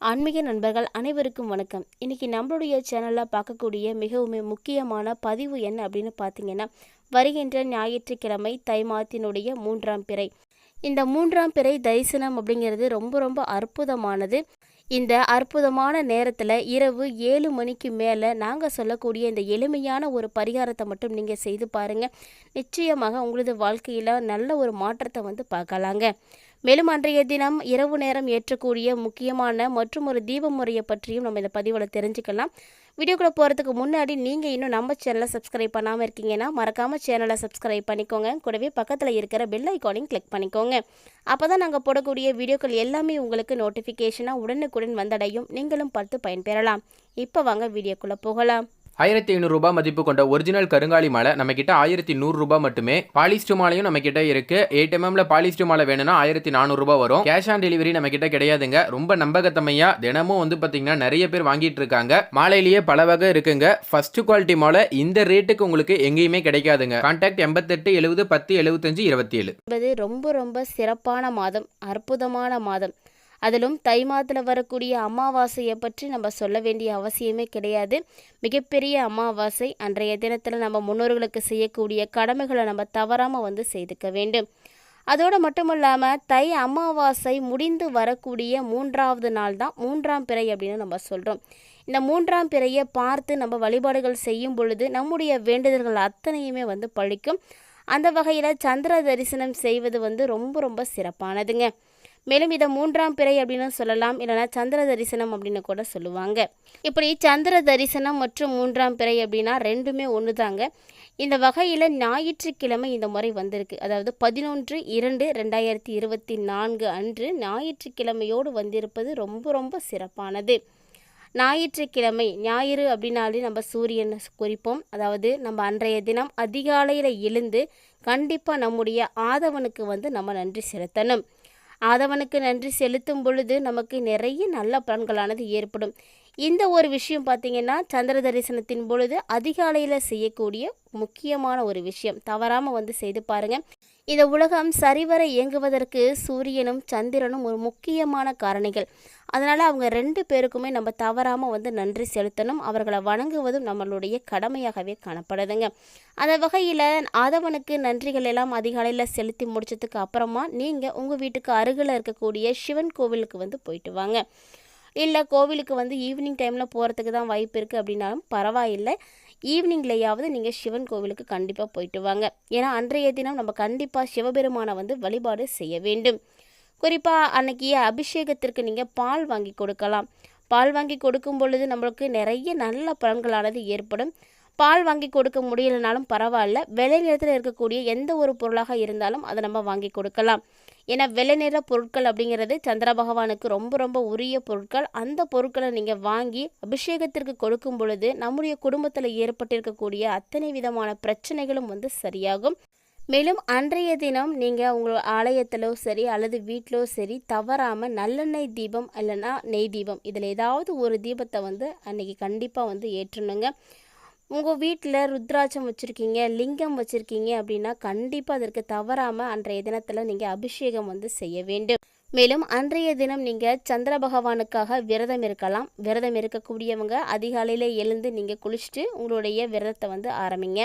ஆன்மீக நண்பர்கள் அனைவருக்கும் வணக்கம். இன்றைக்கி நம்மளுடைய சேனலில் பார்க்கக்கூடிய மிகவும் முக்கியமான பதிவு என்ன அப்படின்னு பார்த்தீங்கன்னா வருகின்ற ஞாயிற்றுக்கிழமை தை மாத்தினுடைய மூன்றாம் பிறை. இந்த மூன்றாம் பிறை தரிசனம் அப்படிங்கிறது ரொம்ப ரொம்ப அற்புதமானது. இந்த அற்புதமான நேரத்தில் இரவு ஏழு மணிக்கு மேலே நாங்கள் சொல்லக்கூடிய இந்த எளிமையான ஒரு பரிகாரத்தை மட்டும் நீங்கள் செய்து பாருங்கள் நிச்சயமாக உங்களது வாழ்க்கையில் நல்ல ஒரு மாற்றத்தை வந்து பார்க்கலாங்க. மேலும் அன்றைய தினம் இரவு நேரம் ஏற்றக்கூடிய முக்கியமான மற்றும் ஒரு தீப முறையை பற்றியும் நம்ம இந்த பதிவில் தெரிஞ்சுக்கலாம். வீடியோக்குள்ளே போகிறதுக்கு முன்னாடி நீங்கள் இன்னும் நம்ம சேனலை சப்ஸ்கிரைப் பண்ணாமல் இருக்கீங்கன்னா மறக்காமல் சேனலை சப்ஸ்கிரைப் பண்ணிக்கோங்க. கூடவே பக்கத்தில் இருக்கிற பெல் ஐக்கானையும் கிளிக் பண்ணிக்கோங்க. அப்போ தான் நாங்கள் போடக்கூடிய வீடியோக்கள் எல்லாமே உங்களுக்கு நோட்டிஃபிகேஷனாக உடனுக்குடன் வந்தடையும். நீங்களும் பார்த்து பயன்பெறலாம். இப்போ வாங்க வீடியோக்குள்ளே போகலாம். ஆயிரத்தி ஐநூறுரூபா மதிப்பு கொண்ட ஒரிஜினல் கருங்காலி மாலை நம்ம கிட்ட ஆயிரத்தி நூறுரூபா மட்டுமே. பாலிஸ்டர் மாலையும் நம்ம கிட்ட இருக்கு எயிட் எம்எம்ல பாலிஸ்டர் மாலை வேணும்னா ஆயிரத்தி நானூறுரூபா வரும். கேஷ் ஆன் டெலிவரி நம்ம கிட்ட கிடையாதுங்க. ரொம்ப நம்பகத்தமையா தினமும் வந்து பாத்தீங்கன்னா நிறைய பேர் வாங்கிட்டு இருக்காங்க. மாலையிலேயே பல வகை இருக்குங்க. ஃபர்ஸ்ட் குவாலிட்டி மாலை இந்த ரேட்டுக்கு உங்களுக்கு எங்கேயுமே கிடைக்காதுங்க. கான்டாக்ட் எண்பத்தெட்டு எழுபது பத்து எழுபத்தஞ்சு இருபத்தி ஏழு ரொம்ப ரொம்ப சிறப்பான மாதம் அற்புதமான மாதம். அதிலும் தை மாதத்தில் வரக்கூடிய அமாவாசையை பற்றி நம்ம சொல்ல வேண்டிய அவசியமே கிடையாது. மிகப்பெரிய அமாவாசை அன்றைய தினத்தில் நம்ம முன்னோர்களுக்கு செய்யக்கூடிய கடமைகளை நம்ம தவறாமல் வந்து செய்துக்க வேண்டும். அதோடு மட்டும் இல்லாமல் தை அமாவாசை முடிந்து வரக்கூடிய மூன்றாவது நாள் தான் மூன்றாம் பிறை அப்படின்னு நம்ம சொல்கிறோம் இந்த மூன்றாம் பிறையை பார்த்து நம்ம வழிபாடுகள் செய்யும் பொழுது நம்முடைய வேண்டுதல்கள் அத்தனையுமே வந்து பழிக்கும். அந்த வகையில் சந்திர தரிசனம் செய்வது வந்து ரொம்ப ரொம்ப சிறப்பானதுங்க. மேலும் இதை மூன்றாம் பிறை அப்படின்னு சொல்லலாம் இல்லைனா சந்திர தரிசனம் அப்படின்னு கூட சொல்லுவாங்க. இப்படி சந்திர தரிசனம் மற்றும் மூன்றாம் பிறை அப்படின்னா ரெண்டுமே ஒன்று தாங்க இந்த வகையில் ஞாயிற்றுக்கிழமை இந்த முறை வந்திருக்கு. அதாவது பதினொன்று இரண்டு ரெண்டாயிரத்தி இருபத்தி நான்கு அன்று ஞாயிற்றுக்கிழமையோடு வந்திருப்பது ரொம்ப ரொம்ப சிறப்பானது. ஞாயிற்றுக்கிழமை ஞாயிறு அப்படின்னாலே நம்ம சூரியனை குறிப்போம். அதாவது நம்ம அன்றைய தினம் அதிகாலையில் எழுந்து கண்டிப்பாக நம்முடைய ஆதவனுக்கு வந்து நம்ம நன்றி செலுத்தணும். ஆதவனுக்கு நன்றி செலுத்தும் பொழுது நமக்கு நிறைய நல்ல பலன்களானது ஏற்படும். இந்த ஒரு விஷயம் பார்த்திங்கன்னா சந்திர தரிசனத்தின் பொழுது அதிகாலையில் செய்யக்கூடிய முக்கியமான ஒரு விஷயம். தவறாமல் வந்து செய்து பாருங்கள் இந்த உலகம் சரிவர இயங்குவதற்கு சூரியனும் சந்திரனும் ஒரு முக்கியமான காரணிகள். அதனால் அவங்க ரெண்டு பேருக்குமே நம்ம தவறாமல் வந்து நன்றி செலுத்தணும். அவர்களை வணங்குவதும் நம்மளுடைய கடமையாகவே காணப்படுதுங்க. அந்த வகையில் ஆதவனுக்கு நன்றிகள் எல்லாம் அதிகாலையில் செலுத்தி முடிச்சதுக்கு அப்புறமா நீங்கள் உங்கள் வீட்டுக்கு அருகில் இருக்கக்கூடிய சிவன் கோவிலுக்கு வந்து போயிட்டு வாங்க. இல்லை கோவிலுக்கு வந்து ஈவினிங் டைமில் போகிறதுக்கு தான் வாய்ப்பு இருக்குது அப்படின்னாலும் பரவாயில்லை. ஈவினிங்லையாவது நீங்கள் சிவன் கோவிலுக்கு கண்டிப்பாக போயிட்டு வாங்க. ஏன்னா அன்றைய தினம் நம்ம கண்டிப்பாக சிவபெருமானை வந்து வழிபாடு செய்ய வேண்டும். குறிப்பாக அன்னைக்கு அபிஷேகத்திற்கு நீங்கள் பால் வாங்கி கொடுக்கலாம். பால் வாங்கி கொடுக்கும் பொழுது நம்மளுக்கு நிறைய நல்ல பலன்களானது ஏற்படும். பால் வாங்கி கொடுக்க முடியலனாலும் பரவாயில்ல. விலை நிறத்தில் இருக்கக்கூடிய எந்த ஒரு பொருளாக இருந்தாலும் அதை நம்ம வாங்கி கொடுக்கலாம். ஏன்னா வெள்ளை நிற பொருட்கள் அப்படிங்கிறது சந்திர பகவானுக்கு ரொம்ப ரொம்ப உரிய பொருட்கள். அந்த பொருட்களை நீங்கள் வாங்கி அபிஷேகத்திற்கு கொடுக்கும் பொழுது நம்முடைய குடும்பத்தில் ஏற்பட்டிருக்கக்கூடிய அத்தனை விதமான பிரச்சனைகளும் வந்து சரியாகும். மேலும் அன்றைய தினம் நீங்கள் உங்கள் ஆலயத்திலோ சரி அல்லது வீட்டிலோ சரி தவறாமல் நல்லெண்ணெய் தீபம் இல்லைன்னா நெய் தீபம். இதில் ஏதாவது ஒரு தீபத்தை வந்து அன்றைக்கி கண்டிப்பாக வந்து ஏற்றணுங்க. உங்கள் வீட்டில் ருத்ராட்சம் வச்சுருக்கீங்க லிங்கம் வச்சுருக்கீங்க அப்படின்னா கண்டிப்பாக அதற்கு தவறாமல் அன்றைய தினத்தில் நீங்கள் அபிஷேகம் வந்து செய்ய வேண்டும். மேலும் அன்றைய தினம் நீங்கள் சந்திர பகவானுக்காக விரதம் இருக்கலாம். விரதம் இருக்கக்கூடியவங்க அதிகாலையில் எழுந்து நீங்கள் குளிச்சுட்டு உங்களுடைய விரதத்தை வந்து ஆரம்பிங்க.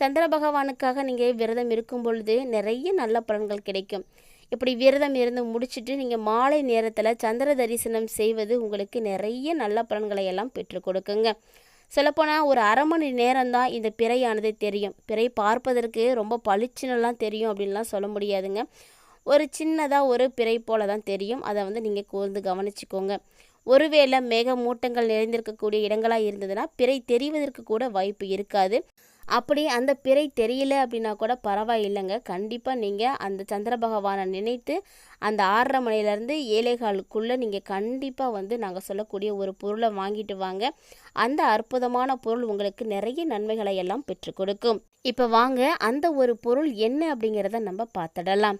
சந்திர பகவானுக்காக நீங்கள் விரதம் இருக்கும் பொழுது நிறைய நல்ல பலன்கள் கிடைக்கும். இப்படி விரதம் இருந்து முடிச்சுட்டு நீங்கள் மாலை நேரத்தில் சந்திர தரிசனம் செய்வது உங்களுக்கு நிறைய நல்ல பலன்களை எல்லாம் பெற்றுக் கொடுக்குங்க. சொல்லப்போனால் ஒரு அரை மணி நேரம் தான் இந்த பிறையானது தெரியும். பிறை பார்ப்பதற்கு ரொம்ப பளிச்சுன்னெல்லாம் தெரியும் அப்படின்லாம் சொல்ல முடியாதுங்க. ஒரு சின்னதாக ஒரு பிறை போல தான் தெரியும். அதை வந்து நீங்கள் கூர்ந்து கவனிச்சுக்கோங்க. ஒருவேளை மேக மூட்டங்கள் நிறைந்திருக்கக்கூடிய இடங்களாக இருந்ததுன்னா பிறை தெரிவதற்கு கூட வாய்ப்பு இருக்காது. அப்படி அந்த பிறை தெரியல அப்படின்னா கூட பரவாயில்லைங்க. கண்டிப்பாக நீங்கள் அந்த சந்திர பகவானை நினைத்து அந்த ஆறரை மணிலேருந்து ஏழைகாலுக்குள்ளே நீங்கள் கண்டிப்பாக வந்து நாங்கள் சொல்லக்கூடிய ஒரு பொருளை வாங்கிட்டு வாங்க. அந்த அற்புதமான பொருள் உங்களுக்கு நிறைய நன்மைகளை எல்லாம் பெற்று கொடுக்கும். இப்போ வாங்க அந்த ஒரு பொருள் என்ன அப்படிங்கிறத நம்ம பார்த்துடலாம்.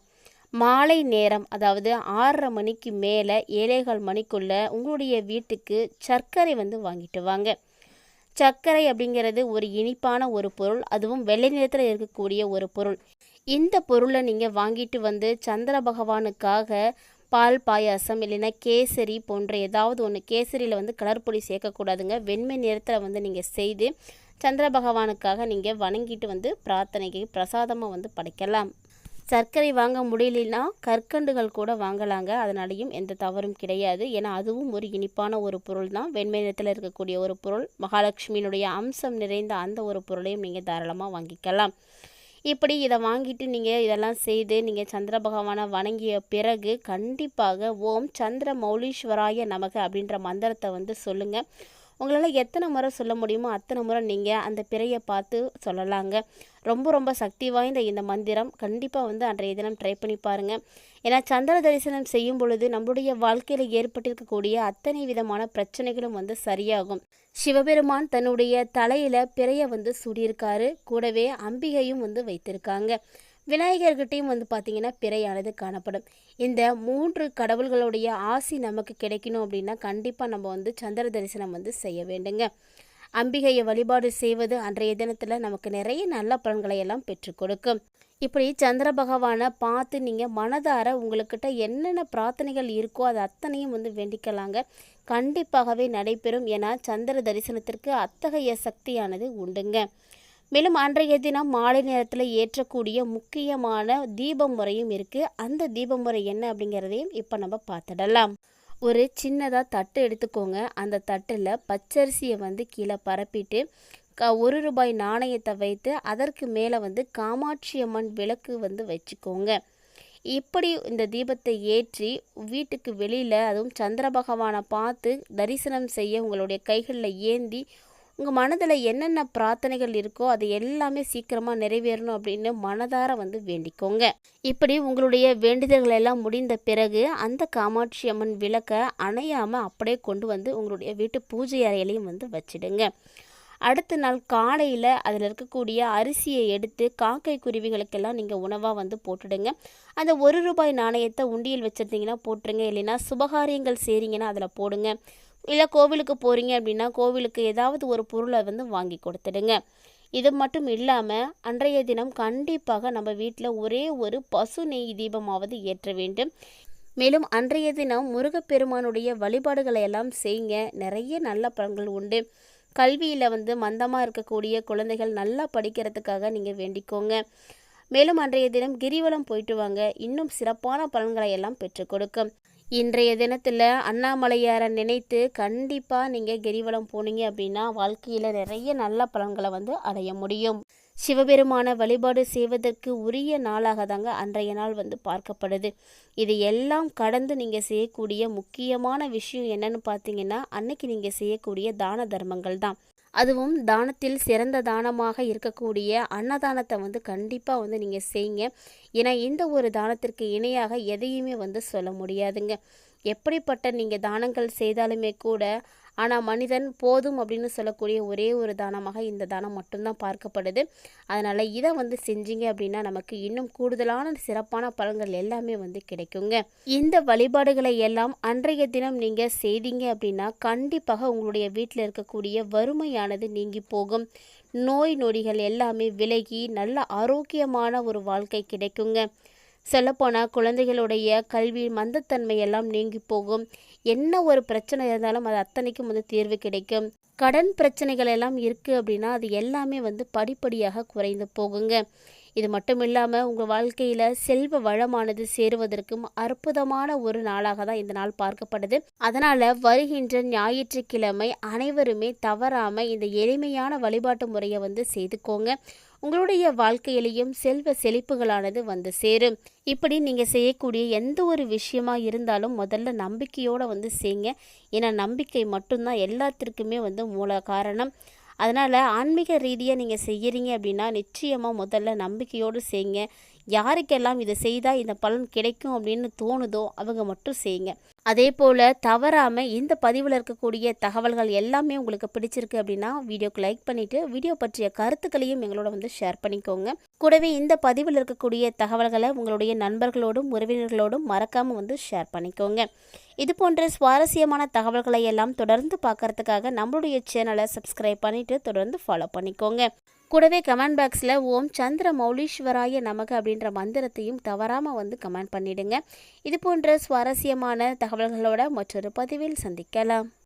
மாலை நேரம் அதாவது ஆறரை மணிக்கு மேலே ஏழைகள் மணிக்குள்ளே உங்களுடைய வீட்டுக்கு சர்க்கரை வந்து வாங்கிட்டு வாங்க. சர்க்கரை அப்படிங்கிறது ஒரு இனிப்பான ஒரு பொருள் அதுவும் வெள்ளை நிறத்தில் இருக்கக்கூடிய ஒரு பொருள். இந்த பொருளை நீங்கள் வாங்கிட்டு வந்து சந்திர பகவானுக்காக பால் பாயாசம் இல்லைன்னா கேசரி போன்ற ஏதாவது ஒன்று கேசரியில் வந்து கலர் பொடி சேர்க்கக்கூடாதுங்க. வெண்மை நிறத்தில் வந்து நீங்கள் செய்து சந்திர பகவானுக்காக நீங்கள் வணங்கிட்டு வந்து பிரார்த்தனைக்கு பிரசாதமாக வந்து படைக்கலாம். சர்க்கரை வாங்க முடியலன்னா கற்கண்டுகள் கூட வாங்கலாங்க. அதனாலையும் எந்த தவறும் கிடையாது. ஏன்னா அதுவும் ஒரு இனிப்பான ஒரு பொருள் தான் வெண்மை நிறத்தில் இருக்கக்கூடிய ஒரு பொருள். மகாலட்சுமியினுடைய அம்சம் நிறைந்த அந்த ஒரு பொருளையும் நீங்கள் தாராளமாக வாங்கிக்கலாம். இப்படி இதை வாங்கிட்டு நீங்கள் இதெல்லாம் செய்து நீங்கள் சந்திர பகவானை வணங்கிய பிறகு கண்டிப்பாக ஓம் சந்திர மௌலீஸ்வராய நமக அப்படின்ற மந்திரத்தை வந்து சொல்லுங்கள் உங்களால் எத்தனை முறை சொல்ல முடியுமோ அத்தனை முறை நீங்கள் அந்த பிறையை பார்த்து சொல்லலாங்க. ரொம்ப ரொம்ப சக்தி வாய்ந்த இந்த மந்திரம். கண்டிப்பாக வந்து அன்றைய தினம் ட்ரை பண்ணி பாருங்கள் ஏன்னா சந்திர தரிசனம் செய்யும் பொழுது நம்மளுடைய வாழ்க்கையில் ஏற்பட்டிருக்கக்கூடிய அத்தனை விதமான பிரச்சனைகளும் வந்து சரியாகும். சிவபெருமான் தன்னுடைய தலையில் பிறையை வந்து சூடியிருக்காரு. கூடவே அம்பிகையும் வந்து வைத்திருக்காங்க. விநாயகர்கிட்டையும் வந்து பார்த்திங்கன்னா பிறையானது காணப்படும். இந்த மூன்று கடவுள்களுடைய ஆசி நமக்கு கிடைக்கணும் அப்படின்னா கண்டிப்பாக நம்ம வந்து சந்திர தரிசனம் வந்து செய்ய வேண்டுங்க. அம்பிகையை வழிபாடு செய்வது அன்றைய தினத்தில் நமக்கு நிறைய நல்ல பலன்களை எல்லாம் பெற்றுக் கொடுக்கும். இப்படி சந்திர பகவானை பார்த்து நீங்கள் மனதார உங்களுக்கிட்ட என்னென்ன பிரார்த்தனைகள் இருக்கோ அது அத்தனையும் வந்து வேண்டிக்கலாங்க. கண்டிப்பாகவே நடைபெறும். ஏன்னா சந்திர தரிசனத்திற்கு அத்தகைய சக்தியானது உண்டுங்க. மேலும் அன்றைய தினம் மாலை நேரத்தில் ஏற்றக்கூடிய முக்கியமான தீப முறையும் இருக்குது அந்த தீப முறை என்ன அப்படிங்கிறதையும் இப்போ நம்ம பார்த்துடலாம். ஒரு சின்னதாக தட்டு எடுத்துக்கோங்க. அந்த தட்டில் பச்சரிசியை வந்து கீழே பரப்பிட்டு க ஒரு ரூபாய் நாணயத்தை வைத்து அதற்கு மேலே வந்து காமாட்சி அம்மன் விளக்கு வந்து வச்சுக்கோங்க. இப்படி இந்த தீபத்தை ஏற்றி வீட்டுக்கு வெளியில் அதுவும் சந்திர பகவானை பார்த்து தரிசனம் செய்ய உங்களுடைய கைகளில் ஏந்தி உங்கள் மனதில் என்னென்ன பிரார்த்தனைகள் இருக்கோ அது எல்லாமே சீக்கிரமாக நிறைவேறணும் அப்படின்னு மனதார வந்து வேண்டிக்கோங்க. இப்படி உங்களுடைய வேண்டுதல்கள் எல்லாம் முடிந்த பிறகு அந்த காமாட்சி அம்மன் விளக்கை அணையாமல் அப்படியே கொண்டு வந்து உங்களுடைய வீட்டு பூஜை அறையிலையும் வந்து வச்சிடுங்க. அடுத்த நாள் காலையில் அதில் இருக்கக்கூடிய அரிசியை எடுத்து காக்கை குருவிகளுக்கெல்லாம் நீங்கள் உணவாக வந்து போட்டுடுங்க. அந்த ஒரு ரூபாய் நாணயத்தை உண்டியல் வச்சுருந்தீங்கன்னா போட்டுருங்க. இல்லைன்னா சுபகாரியங்கள் செய்கிறீங்கன்னா அதில் போடுங்க. இல்லை கோவிலுக்கு போகிறீங்க அப்படின்னா கோவிலுக்கு ஏதாவது ஒரு பொருளை வந்து வாங்கி கொடுத்துடுங்க. இது மட்டும் இல்லாமல் அன்றைய தினம் கண்டிப்பாக நம்ம வீட்டில் ஒரே ஒரு பசு நெய் தீபமாவது ஏற்ற வேண்டும். மேலும் அன்றைய தினம் முருகப்பெருமானுடைய வழிபாடுகளை எல்லாம் செய்யுங்க. நிறைய நல்ல பலன்கள் உண்டு. கல்வியில் வந்து மந்தமாக இருக்கக்கூடிய குழந்தைகள் நல்லா படிக்கிறதுக்காக நீங்கள் வேண்டிக்கோங்க. மேலும் அன்றைய தினம் கிரிவலம் போயிட்டு வாங்க. இன்னும் சிறப்பான பலன்களை எல்லாம் பெற்றுக் கொடுக்கும். இன்றைய தினத்தில் அண்ணாமலையாரை நினைத்து கண்டிப்பாக நீங்கள் கிரிவலம் போனீங்க அப்படின்னா வாழ்க்கையில் நிறைய நல்ல பலன்களை வந்து அடைய முடியும். சிவபெருமான வழிபாடு செய்வதற்கு உரிய நாளாக தாங்க அன்றைய நாள் வந்து பார்க்கப்படுது. இது எல்லாம் கடந்து நீங்கள் செய்யக்கூடிய முக்கியமான விஷயம் என்னன்னு பார்த்தீங்கன்னா அன்னைக்கு நீங்கள் செய்யக்கூடிய தான தர்மங்கள் தான். அதுவும் தானத்தில் சிறந்த தானமாக இருக்கக்கூடிய அன்னதானத்தை வந்து கண்டிப்பாக வந்து நீங்கள் செய்யுங்க. ஏன்னா இந்த ஒரு தானத்திற்கு இணையாக எதையுமே வந்து சொல்ல முடியாதுங்க. எப்படிப்பட்ட நீங்கள் தானங்கள் செய்தாலுமே கூட ஆனால் மனிதன் போதும் அப்படின்னு சொல்லக்கூடிய ஒரே ஒரு தானமாக இந்த தானம் மட்டும்தான் பார்க்கப்படுது. அதனால் இதை வந்து செஞ்சீங்க அப்படின்னா நமக்கு இன்னும் கூடுதலான சிறப்பான பலன்கள் எல்லாமே வந்து கிடைக்குங்க. இந்த வழிபாடுகளை எல்லாம் அன்றைய தினம் நீங்கள் செய்தீங்க அப்படின்னா கண்டிப்பாக உங்களுடைய வீட்டில் இருக்கக்கூடிய வறுமையானது நீங்கி போகும். நோய் நொடிகள் எல்லாமே விலகி நல்ல ஆரோக்கியமான ஒரு வாழ்க்கை கிடைக்குங்க. சொல்லப்போனால் குழந்தைகளுடைய கல்வி மந்தத்தன்மை எல்லாம் நீங்கி போகும். என்ன ஒரு பிரச்சனை இருந்தாலும் அது அத்தனைக்கும் வந்து தீர்வு கிடைக்கும். கடன் பிரச்சனைகள் எல்லாம் இருக்குது அப்படின்னா அது எல்லாமே வந்து படிப்படியாக குறைந்து போகுங்க. இது மட்டும் இல்லாமல் உங்கள் வாழ்க்கையில் செல்வ வளமானது சேருவதற்கும் அற்புதமான ஒரு நாளாக தான் இந்த நாள் பார்க்கப்படுது. அதனால் வருகின்ற ஞாயிற்றுக்கிழமை அனைவருமே தவறாமல் இந்த எளிமையான வழிபாட்டு முறையை வந்து செய்துக்கோங்க. உங்களுடைய வாழ்க்கையிலையும் செல்வ செழிப்புகளானது வந்து சேரும். இப்படி நீங்கள் செய்யக்கூடிய எந்த ஒரு விஷயமா இருந்தாலும் முதல்ல நம்பிக்கையோடு வந்து செய்யுங்க ஏன்னா நம்பிக்கை மட்டும்தான் எல்லாத்திற்குமே வந்து மூல காரணம். அதனால் ஆன்மீக ரீதியாக நீங்கள் செய்கிறீங்க அப்படின்னா நிச்சயமாக முதல்ல நம்பிக்கையோடு செய்யுங்க யாருக்கெல்லாம் இதை செய்தால் இந்த பலன் கிடைக்கும் அப்படின்னு தோணுதோ அவங்க மட்டும் செய்யுங்க அதே போல் தவறாமல் இந்த பதிவில் இருக்கக்கூடிய தகவல்கள் எல்லாமே உங்களுக்கு பிடிச்சிருக்கு அப்படின்னா வீடியோக்கு லைக் பண்ணிவிட்டு வீடியோ பற்றிய கருத்துக்களையும் எங்களோட வந்து ஷேர் பண்ணிக்கோங்க. கூடவே இந்த பதிவில் இருக்கக்கூடிய தகவல்களை உங்களுடைய நண்பர்களோடும் உறவினர்களோடும் மறக்காமல் வந்து ஷேர் பண்ணிக்கோங்க. இது போன்ற சுவாரஸ்யமான தகவல்களை எல்லாம் தொடர்ந்து பார்க்கறதுக்காக நம்மளுடைய சேனலை சப்ஸ்கிரைப் பண்ணிவிட்டு தொடர்ந்து ஃபாலோ பண்ணிக்கோங்க. கூடவே கமெண்ட் பாக்ஸில் ஓம் சந்திர மௌலீஸ்வராய நமக்கு அப்படின்ற மந்திரத்தையும் தவறாமல் வந்து கமெண்ட் பண்ணிடுங்க. இது போன்ற சுவாரஸ்யமான தகவல்களோட மற்றொரு பதிவில் சந்திக்கலாம்